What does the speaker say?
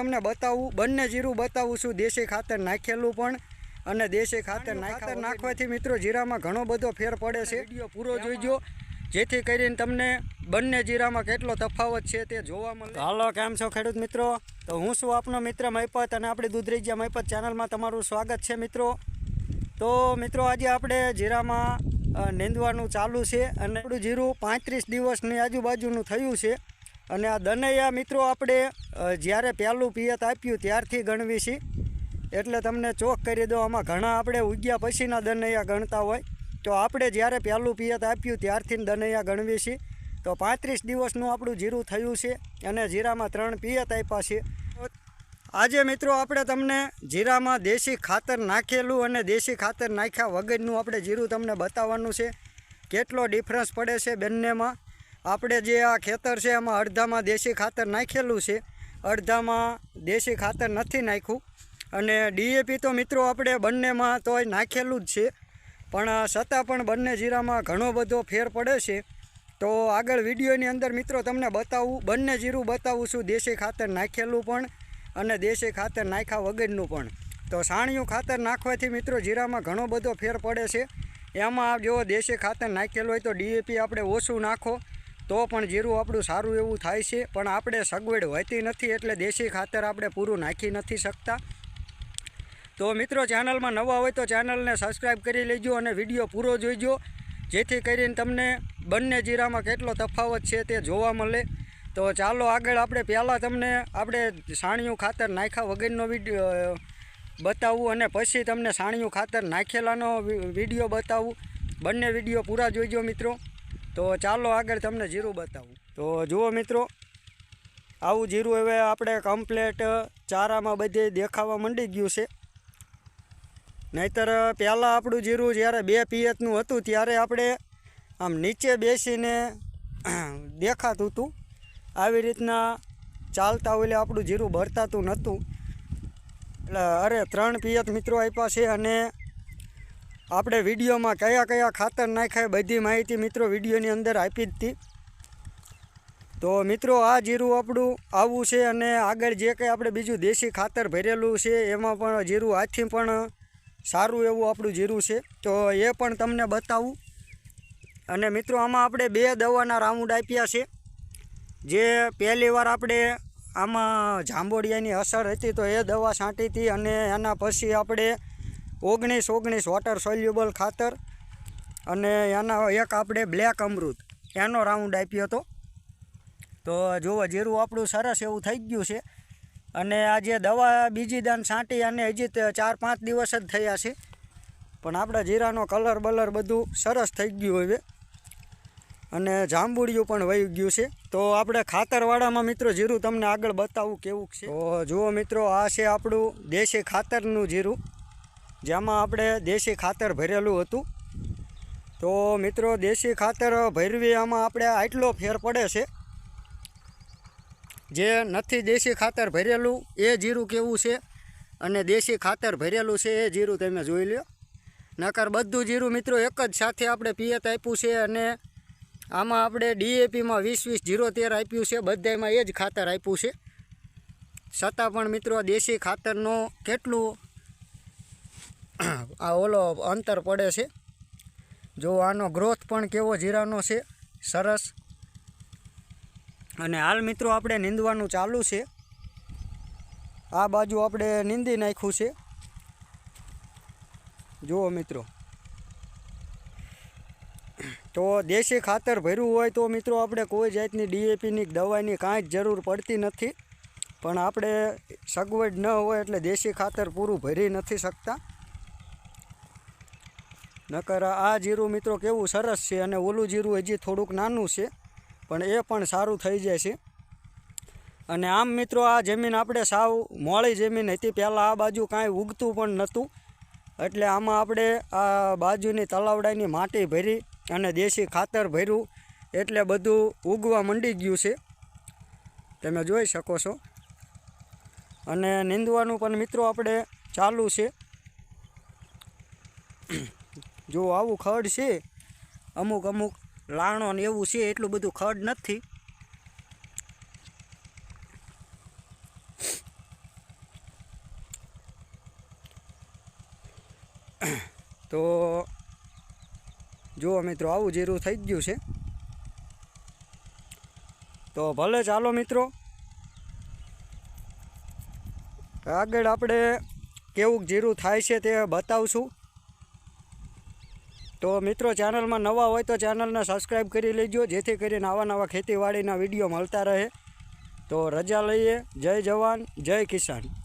તમને બતાવું બંને જીરું બતાવું છું દેશી ખાતર નાખેલું પણ અને દેશી ખાતર ખાતર નાખવાથી મિત્રો જીરામાં ઘણો બધો ફેર પડે છે. વીડિયો પૂરો જોઈજો. જેથી કરીને તમને બંને જીરામાં કેટલો તફાવત છે તે જોવા મળે. હાલો કેમ છો ખેડૂત મિત્રો? તો હું છું આપનો મિત્ર મહિપત અને આપણી દૂધરેજિયા મહિપત ચેનલમાં તમારું સ્વાગત છે મિત્રો. તો મિત્રો આજે આપણે જીરામાં નીંદવાનું ચાલુ છે અને આપણું જીરું પાંત્રીસ દિવસની આજુબાજુનું થયું છે. અને આ દનૈયા મિત્રો આપણે જ્યારે પહેલું પિયત આપ્યું ત્યારથી ગણવી છીએ. એટલે તમને ચોક કરી દો, આમાં ઘણા આપણે ઉગ્યા પછીના દનૈયા ગણતા હોય. તો આપણે જ્યારે પહેલું પિયત આપ્યું ત્યારથી દનૈયા ગણવી છીએ. તો પાંત્રીસ દિવસનું આપણું જીરું થયું છે અને જીરામાં ત્રણ પિયત આપ્યા છે. આજે મિત્રો આપણે તમને જીરામાં દેશી ખાતર નાખેલું અને દેશી ખાતર નાખ્યા વગરનું આપણે જીરું તમને બતાવવાનું છે. કેટલો ડિફરન્સ પડે છે બંનેમાં? આપણે જે આ ખેતર છે, એમાં અડધામાં દેશી ખાતર નાખેલું છે. અડધામાં દેશી ખાતર નથી નાખ્યું. અને ડીએપી તો મિત્રો આપણે બંનેમાં તોય નાખેલું જ છે. પણ છતાં પણ બંને જીરામાં ઘણો બધો ફેર પડે છે. તો આગળ વિડીયોની અંદર મિત્રો તમને બતાવું, બંને જીરું બતાવું છું, દેશી ખાતર નાખેલું પણ અને દેશી ખાતર નાખ્યા વગરનું પણ. તો સાણિયું ખાતર નાખવાથી મિત્રો જીરામાં ઘણો બધો ફેર પડે છે. એમાં જો દેશી ખાતર નાખેલું હોય તો ડીએપી આપણે ઓછું નાખો. તો પણ જીરું આપણું સારું એવું થાય છે, પણ આપણે સગવડ હોતી નથી એટલે દેશી ખાતર આપણે પૂરું નાખી નથી શકતા. તો મિત્રો, ચેનલમાં નવા હોય તો ચેનલને સબસ્ક્રાઈબ કરી લેજો અને વીડિયો પૂરો જોઈજો. જેથી કરીને તમને બંને જીરામાં કેટલો તફાવત છે તે જોવા મળે. તો ચાલો આગળ આપણે પહેલાં તમને આપણે સાણિયું ખાતર નાખ્યા વગરનો વીડિયો બતાવું અને પછી તમને સાણિયું ખાતર નાખેલાનો વીડિયો બતાવું. બંને વીડિયો પૂરા જોઈજો મિત્રો. તો ચાલો આગળ તમને જીરું બતાવું. તો જુઓ મિત્રો, આવું જીરું હવે આપણે કમ્પ્લેટ ચારામાં બધે દેખાવા માંડી ગયું છે. નહીતર, પહેલાં આપણું જીરું જ્યારે બે પિયતનું હતું ત્યારે આપણે આમ નીચે બેસીને દેખાતું હતું. આવી રીતના ચાલતા હોય આપણું જીરું ભરતાતું નહોતું. એટલે અરે, ત્રણ પિયત મિત્રો આપ્યા છે અને આપણે વિડીયોમાં કયા કયા ખાતર નાખાય બધી માહિતી મિત્રો વિડીયોની અંદર આપી જ હતી. તો મિત્રો આ જીરું આપણું આવું છે અને આગળ જે કંઈ આપણે બીજું દેશી ખાતર ભરેલું છે એમાં પણ જીરું હાથથી પણ સારું એવું આપણું જીરું છે. તો એ પણ તમને બતાવું. અને મિત્રો આમાં આપણે બે દવાના રાઉન્ડ આપ્યા છે. જે પહેલી વાર આપણે આમાં જાંબોડિયાની અસર હતી તો એ દવા છાંટી હતી અને એના પછી આપણે ઓગણીસ ઓગણીસ વોટર સોલ્યુબલ ખાતર અને એના એક આપણે બ્લેક અમૃત. એનો રાઉન્ડ આપ્યો હતો. તો જુઓ, જીરું આપણું સરસ એવું થઈ ગયું છે. અને આ જે દવા બીજી દાન છાંટી અને હજી ચાર, પાંચ દિવસ જ થયા છે. પણ આપણા જીરાનો કલર બલર બધું સરસ થઈ ગયું હવે. અને જાંબુડિયું પણ વહી ગયું છે. તો આપણે ખાતરવાળામાં મિત્રો જીરું તમને આગળ બતાવું કેવું છે. તો જુઓ મિત્રો, આ છે આપણું દેશી ખાતરનું જીરું. જેમાં આપણે દેશી ખાતર ભરેલું હતું. તો મિત્રો, દેશી ખાતર ભરવી આમાં આપણે આટલો ફેર પડે છે. જે નથી દેશી ખાતર ભરેલું, એ જીરું કેવું છે? અને દેશી ખાતર ભરેલું છે, એ જીરું તમે જોઈ લ્યો. નકર બધું જીરું મિત્રો એક જ સાથે આપણે પિયત આપ્યું છે અને આમાં આપણે ડીએપીમાં વીસ વીસ જીરો તેર આપ્યું છે બધામાં એ જ ખાતર આપ્યું છે. છતાં પણ મિત્રો, દેશી ખાતરનો કેટલું આ ઓલો અંતર પડે છે. જો આનો ગ્રોથ પણ કેવો જીરાનો છે, સરસ. અને હાલ મિત્રો આપણે નીંદવાનું ચાલુ છે. આ બાજુ આપણે નીંદી નાખ્યું છે. જુઓ મિત્રો. તો દેશી ખાતર ભર્યું હોય તો મિત્રો આપણે કોઈ જાતની ડીએપીની દવાની કાંઈ જ જરૂર પડતી નથી. પણ આપણે સગવડ ન હોય એટલે દેશી ખાતર પૂરું ભરી નથી શકતા. નકર આ જીરું મિત્રો કેવું સરસ છે અને ઓલું જીરું હજી થોડુંક નાનું છે, પણ એ પણ સારું થઈ જાય છે. અને આમ મિત્રો આ જમીન આપણે સાવ મોળી જમીન હતી, પહેલાં આ બાજુ કાંઈ ઉગતું પણ નહોતું. એટલે આમાં આપણે આ બાજુની તલાવડાની માટી ભરી અને દેશી ખાતર ભર્યું, એટલે બધું ઉગવા મંડી ગયું છે. તમે જોઈ શકો છો. અને નીંદવાનું પણ મિત્રો આપણે ચાલુ છે. જો આવું ખડ છે, અમુક અમુક લાણો ને એવું છે, એટલું બધું ખડ નથી. તો જુઓ મિત્રો આવું જીરું થઈ ગયું છે. તો ભલે ચાલો મિત્રો, આગળ આપણે કેવું જીરું થાય છે તે બતાવશું. તો મિત્રો ચેનલમાં નવા હોય તો ચેનલને સબસ્ક્રાઈબ કરી લેજો, જેથી કરીને આવા નવા ખેતીવાડીના વીડિયો મળતા રહે. તો રજા લઈએ. જય જવાન, જય કિસાન.